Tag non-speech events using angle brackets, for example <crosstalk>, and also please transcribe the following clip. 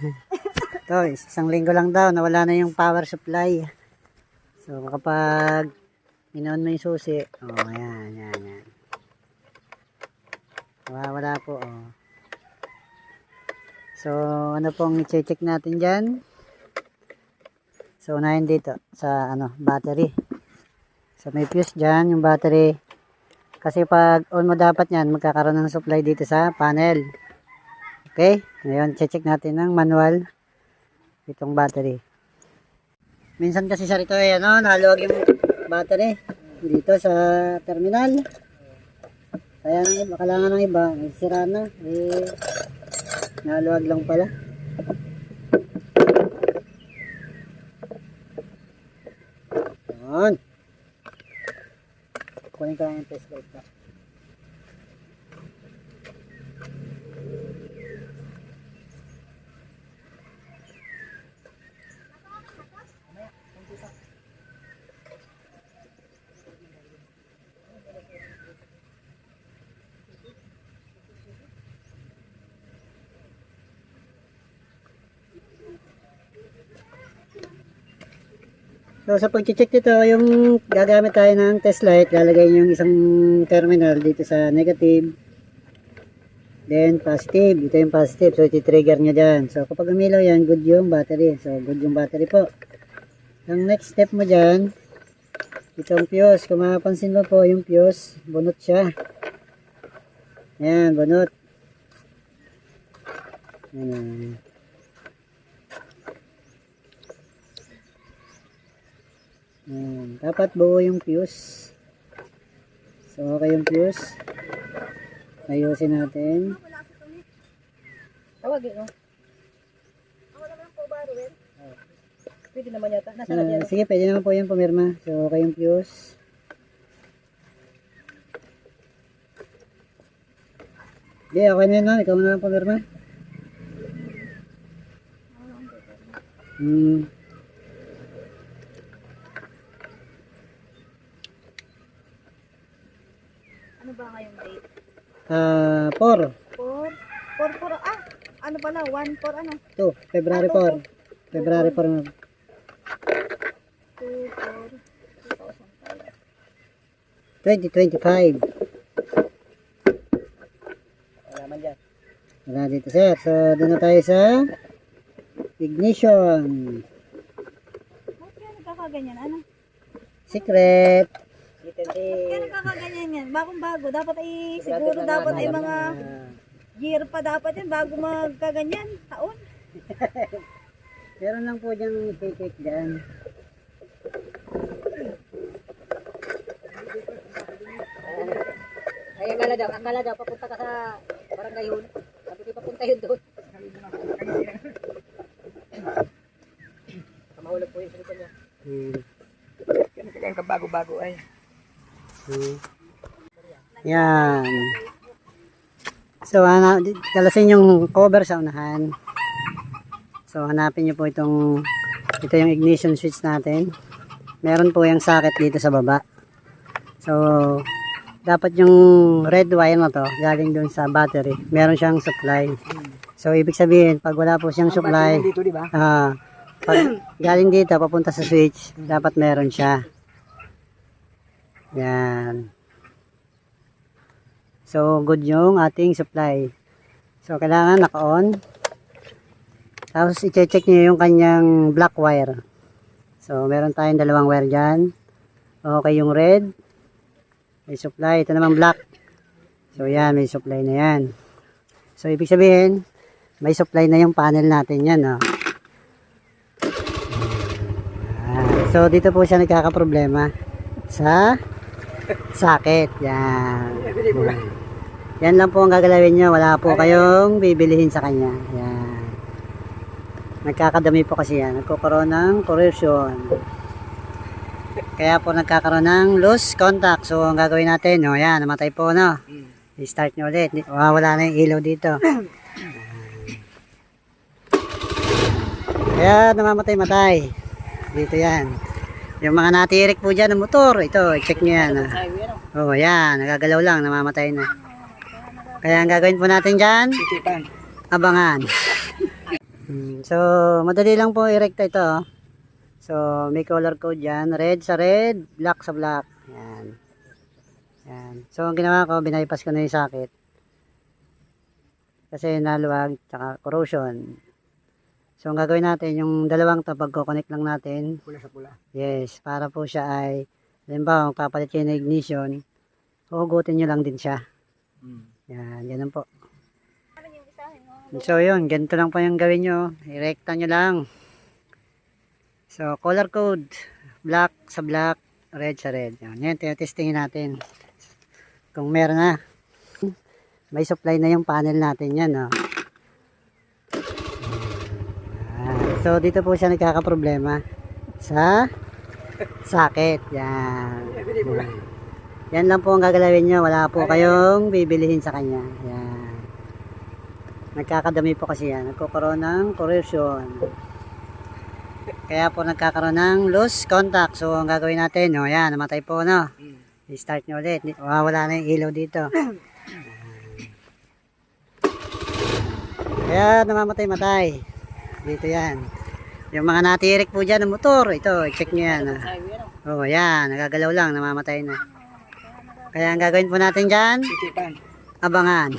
<laughs> Ito, isang linggo lang daw, nawala na yung power supply. So, kapag inoon mo yung susi, oh, yan, yan, yan. Wala po, oh. So, ano pong i-check natin dyan? So, unahin dito sa, ano, battery. So, may fuse dyan, yung battery. Kasi pag on mo dapat yan, magkakaroon ng supply dito sa panel. Okay? Ngayon, check natin ng manual itong battery. Minsan kasi sa rito ay ano, naluwag yung battery dito sa terminal. Kaya ng iba, kailangan ng iba, sira na. Eh, naluwag lang pala. Yan. Kunin ko lang yung test light ko. So sa pag-check dito, yung gagamit tayo ng test light, lalagay yung isang terminal dito sa negative. Then positive, ito yung positive. So iti-trigger nyo dyan. So kapag umilaw yan, good yung battery. So good yung battery po. Ang next step mo dyan, itong fuse. Kung mapapansin mo po, yung fuse, bunot siya. Yan, bunot. Yan. Ayan. Dapat buo yung fuse. So, okay yung fuse. Ayusin natin. Tawag po ba, Ruel? Pwede naman yata. Nasa Ah, sige, pwede naman po yung pumirma. So, okay yung fuse. Hindi, okay na yun, no? Ikaw na lang pumirma. Hmm. Ah, 4. 4? 4 4 ah! Ano pala? 1 4 ano? 2. February 4. February 4. 2 4 2005. 2025. Wala man dyan. Wala dito, sir. So, doon na tayo sa ignition. Ba't kaya nagkakaganyan? Ano? Secret. Ba't kaya nagkakaganyan yan? Bagong bago. Dapat ay siguro dapat ay mga year pa dapat yan bago magkaganyan. Taon. <laughs> Meron lang po diyang cake dyan. Ay, akala daw, akala daw, papunta ka sa barangay yun. Sabi ko, papunta yun doon. Kamahulog po yung salita niya. Hmm. Kaya ka bago-bago ay. Hmm. Yan. So, ano, kalasin yung cover sa unahan. So, hanapin nyo po itong, ito yung ignition switch natin. Meron po yung socket dito sa baba. So, dapat yung red wire na to, galing dun sa battery. Meron siyang supply. So, ibig sabihin, pag wala po siyang supply? Ah, pag galing dito papunta sa switch, dapat meron siya. Yan. So, good yung ating supply. So, kailangan naka-on. Tapos, i-check nyo yung kanyang black wire. So, meron tayong dalawang wire dyan. Okay yung red. May supply. Ito naman black. So, yan. May supply na yan. So, ibig sabihin, may supply na yung panel natin yan. Oh. So dito po siya nagkakaproblema sa sakit. Yan. Yan lang po ang gagalawin nyo. Wala po kayong bibilihin sa kanya. Yan. Nagkakadami po kasi yan. Nagkakaroon ng corrosion. Kaya po nagkakaroon ng loose contact. So ang gagawin natin, no, yan, namatay po, no. I-start nyo ulit. Di- Wala na yung ilaw dito. <clears throat> Kaya namamatay-matay. Dito yan. Yung mga natirik po dyan ng motor, ito, check nyo yan. ah. Oh, yan, nagagalaw lang, namamatay na. Kaya ang gagawin po natin dyan, abangan. Mm, So, madali lang po i-recta ito. oh. So, may color code yan. Red sa red, black sa black. Yan. Yan. So, ang ginawa ko, binaypas ko na yung socket. Kasi naluwag, tsaka corrosion. So, ang gagawin natin, yung dalawang to, pagko-connect lang natin. Pula sa pula. Yes, para po siya ay, halimbawa, papalit kayo ng ignition, huhugutin nyo lang din siya. Hmm. Yan, ganun po. So, yun, ganito lang po yung gawin nyo. I-recta nyo lang. So, color code. Black sa black, red sa red. Yan, yan tinatestingin natin. Kung meron na. May supply na yung panel natin yan, no? Yan. So, dito po siya nagkakaproblema sa socket. Yan. Yan lang po ang gagalawin nyo. Wala po kayong bibilihin sa kanya. Yan. Nagkakadami po kasi yan. Nagkakaroon ng corrosion. Kaya po nagkakaroon ng loose contact. So, ang gagawin natin, no, yan, namatay po, no. I-start nyo ulit. Di- Wala na yung ilaw dito. Kaya namamatay-matay. Dito yan. Yung mga natirik po dyan ng motor, ito, check nyo yan. ah. Sabi yan. Oh, yan, nagagalaw lang, namamatay na. Kaya ang gagawin po natin dyan, abangan.